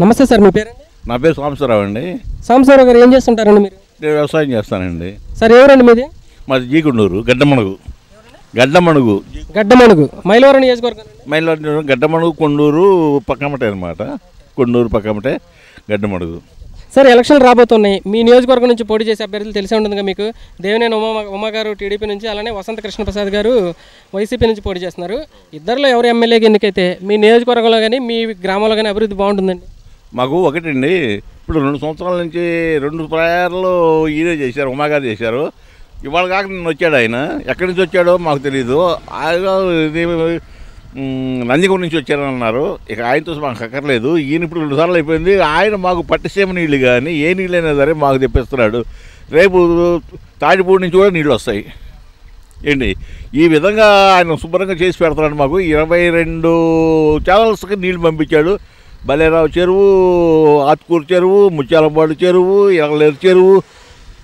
నమస్తే సార్ మీ పేరండి? నా పేరు సాంబశివరావు అండి. సాంబశివరావు గారు ఏం చేస్తుంటారండి మీరు? నేను వ్యవసాయం చేస్తానండి. సార్ ఎవరండి మీది? మాది జీగుండూరు గడ్డమణుగు. గడ్డమణుగు. గడ్డమణుగు. మైలవరం నియోజకవర్గం మైలాడు గడ్డమణుగు కొండూరు పక్కమటే అనమాట కొండూరు పక్కమటే గడ్డమణుగు. సార్ ఎలక్షన్లు రాబోతున్నాయి. మీ నియోజకవర్గం నుంచి పోటీ చేసే అభ్యర్థులు తెలిసే ఉంటుందిగా మీకు. దేవినేని ఉమా ఉమా గారు టీడీపీ నుంచి అలానే వసంత కృష్ణప్రసాద్ గారు వైసీపీ నుంచి పోటీ చేస్తున్నారు. ఇద్దరిలో ఎవరు ఎమ్మెల్యేకి ఎన్నికైతే మీ నియోజకవర్గంలో కానీ మీ గ్రామంలో కానీ అభివృద్ధి బాగుంటుందండి? మాకు ఒకటండి. ఇప్పుడు రెండు సంవత్సరాల నుంచి రెండు ప్రయాణాలు ఈయనే చేశారు ఉమాగారు చేశారు. ఇవాళ కాక నిన్న వచ్చాడు ఆయన. ఎక్కడి నుంచి వచ్చాడో మాకు తెలియదు ఆయన నందిగూడ నుంచి వచ్చారని అన్నారు ఇక ఆయనతో మాకు అక్కర్లేదు. ఈయన ఇప్పుడు రెండు సార్లు అయిపోయింది. ఆయన మాకు పట్టిసీమ నీళ్ళు కానీ ఏ నీళ్ళైనా సరే మాకు తెప్పిస్తున్నాడు. రేపు తాడిపూడి నుంచి కూడా నీళ్ళు వస్తాయి. ఏంటి? ఈ విధంగా ఆయన శుభ్రంగా చేసి పెడతాడు మాకు. ఇరవై రెండు ఛానల్స్కి నీళ్ళు పంపించాడు. బలేరావు చెరువు ఆత్కూరు చెరువు ముత్యాలపాడు చెరువు ఇరగలేరు చెరువు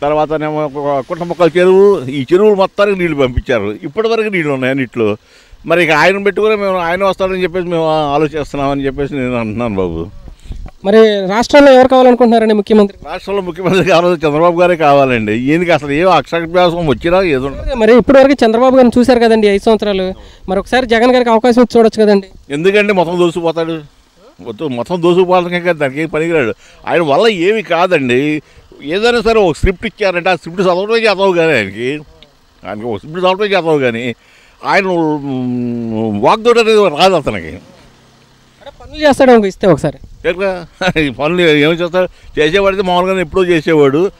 తర్వాతనేమో కుట్టమొక్కల చెరువు. ఈ చెరువులు మొత్తానికి నీళ్ళు పంపించారు. ఇప్పటివరకు నీళ్ళు ఉన్నాయి అన్నిట్లో మరి ఇక ఆయన పెట్టుకుని మేము ఆయన వస్తాడని చెప్పేసి మేము ఆలోచిస్తున్నామని చెప్పేసి నేను అంటున్నాను బాబు. మరి రాష్ట్రంలో ఎవరు కావాలనుకుంటున్నారండి ముఖ్యమంత్రి? రాష్ట్రంలో ముఖ్యమంత్రి కావాలి చంద్రబాబు గారే కావాలండి. ఈయనకి అసలు ఏం అక్షరాభ్యాసం వచ్చినా ఏదో మరి ఇప్పటివరకు చంద్రబాబు గారిని చూశారు కదండి ఐదు సంవత్సరాలు. మరి ఒకసారి జగన్ గారికి అవకాశం ఇచ్చి చూడొచ్చు కదండి. ఎందుకంటే మొత్తం దోసుకుపోతాడు మొత్తం మొత్తం దోసుకుపోవడానికి ఇంకా దానికి ఏం పనికిరాడు. ఆయన వల్ల ఏమి కాదండి. ఏదైనా సరే ఒక స్క్రిప్ట్ ఇచ్చారంటే ఆ స్క్రిప్ట్ చదవటమే చేతవు కానీ ఆయనకి. ఆయనకి ఒక స్క్రిప్ట్ చదవటమే చేతవు కానీ ఆయన వాగ్దోడు అనేది రాదు అతనికి. పనులు చేస్తాడు ఇస్తే ఒకసారి. ఎట్లా? ఈ పనులు ఏమి చేస్తాడు? చేసేవాడితే మామూలుగా ఎప్పుడో చేసేవాడు.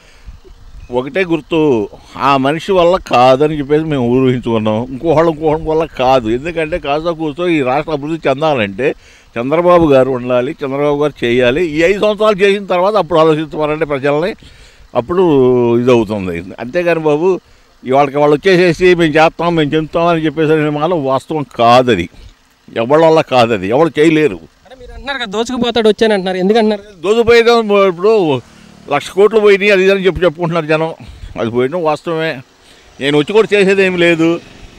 ఒకటే గుర్తు ఆ మనిషి వల్ల కాదని చెప్పేసి మేము ఊహించుకున్నాం. ఇంకోహళ్ళ ఇంకోహళ్ళ వల్ల కాదు. ఎందుకంటే కాస్త కూర్చో ఈ రాష్ట్ర అభివృద్ధి చెందాలంటే చంద్రబాబు గారు ఉండాలి చంద్రబాబు గారు చేయాలి. ఈ ఐదు సంవత్సరాలు చేసిన తర్వాత అప్పుడు ఆలోచించమనంటే ప్రజల్ని. అప్పుడు ఇది అవుతుంది అంతేగాని బాబు ఇవాళకి వాళ్ళు వచ్చేసేసి మేము చేస్తాం మేము చెందుతాం అని చెప్పేసి మాత్రం వాస్తవం కాదది. ఎవరి వల్ల కాదది. ఎవరు చేయలేరు. మీరు అంటున్నారు కదా దోచుకుపోతాడు వచ్చాను అంటున్నారు ఎందుకంటున్నారు దోదుపోయిన ఇప్పుడు. లక్ష కోట్లు పోయినాయి అది అని చెప్పి చెప్పుకుంటున్నారు జనం. అది పోయిన వాస్తవమే. నేను వచ్చి కూడా చేసేది ఏమి లేదు.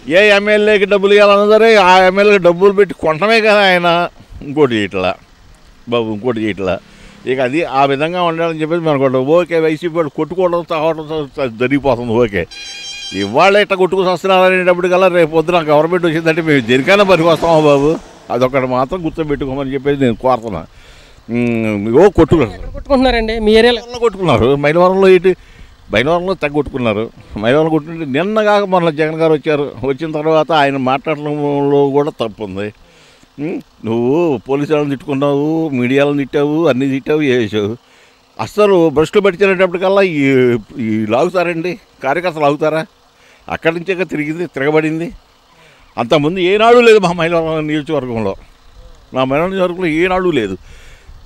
ఏ ఎమ్మెల్యేకి డబ్బులు ఇవ్వాలన్నా సరే ఆ ఎమ్మెల్యేకి డబ్బులు పెట్టి కొనటమే కదా ఆయన. ఇంకోటి చేయట్లా బాబు ఇంకోటి చేయట్లా ఇక అది ఆ విధంగా ఉండాలని చెప్పేసి మేము అనుకుంటాం. ఓకే వైసీపీ వాళ్ళు కొట్టుకోవడం తాగడం జరిగిపోతుంది. ఓకే. ఇవాళ ఇట్లా కొట్టుకుని వస్తున్నారనేటప్పటికల్లా రేపు పొద్దున గవర్నమెంట్ వచ్చిందంటే మేము దేనికైనా పనికి వస్తామా బాబు? అదొకటి మాత్రం గుర్తుపెట్టుకోమని చెప్పేసి నేను కోరుతున్నా. ఓ కొట్టుకున్నారు కొట్టుకుంటున్నారండి? మీ ఏరియాలో? కొట్టుకున్నారు? మైలవరంలో ఇటు మైలవరంలో తెగ కొట్టుకున్నారు. మైలవరం కొట్టుకుంటే నిన్న కాక మొన్న జగన్ గారు వచ్చారు. వచ్చిన తర్వాత ఆయన మాట్లాడడంలో కూడా తప్పు ఉంది? నువ్వు పోలీసు వాళ్ళని తిట్టుకున్నావు మీడియాలను తిట్టావు అన్నీ తిట్టావు చేసావు? అస్సలు బ్రష్లు పెట్టినప్పటికల్లా ఈ ఈ లాగుతారండి? కార్యకర్తలు లాగుతారా? అక్కడి నుంచే తిరిగింది తిరగబడింది. అంతకుముందు ఏనాడు లేదు మా మహిళా నియోజకవర్గంలో. మా మహిళా నియోజకవర్గంలో ఏనాడు లేదు.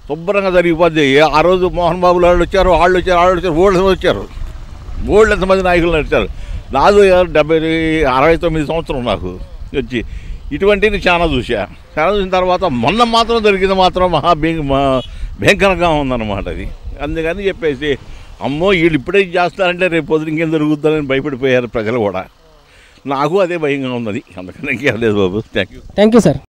శుభ్రంగా జరిగిపోద్ది ఆ రోజు మోహన్ బాబు వాళ్ళు వచ్చారు వాళ్ళు వచ్చారు వాళ్ళు వచ్చారు ఓళ్ళు వచ్చారు? ఓళ్ళు ఎంతమంది నాయకులు నడిచారు? నాదు డెబ్బై అరవై తొమ్మిది సంవత్సరం నాకు వచ్చి ఇటువంటివి చాలా చూసా చాలా చూసిన తర్వాత మొన్న మాత్రం దొరికింది మాత్రం మహా మా భయంకరంగా ఉందన్నమాట అది. అందుకని చెప్పేసి అమ్మో వీళ్ళు ఇప్పుడే చేస్తారంటే రేపు పొద్దున ఇంకేం దొరుకుతుందని భయపడిపోయారు ప్రజలు కూడా. నాకు అదే భయంగా ఉన్నది. అందుకని ఇంకేం లేదు బాబు. Thank you thank you sir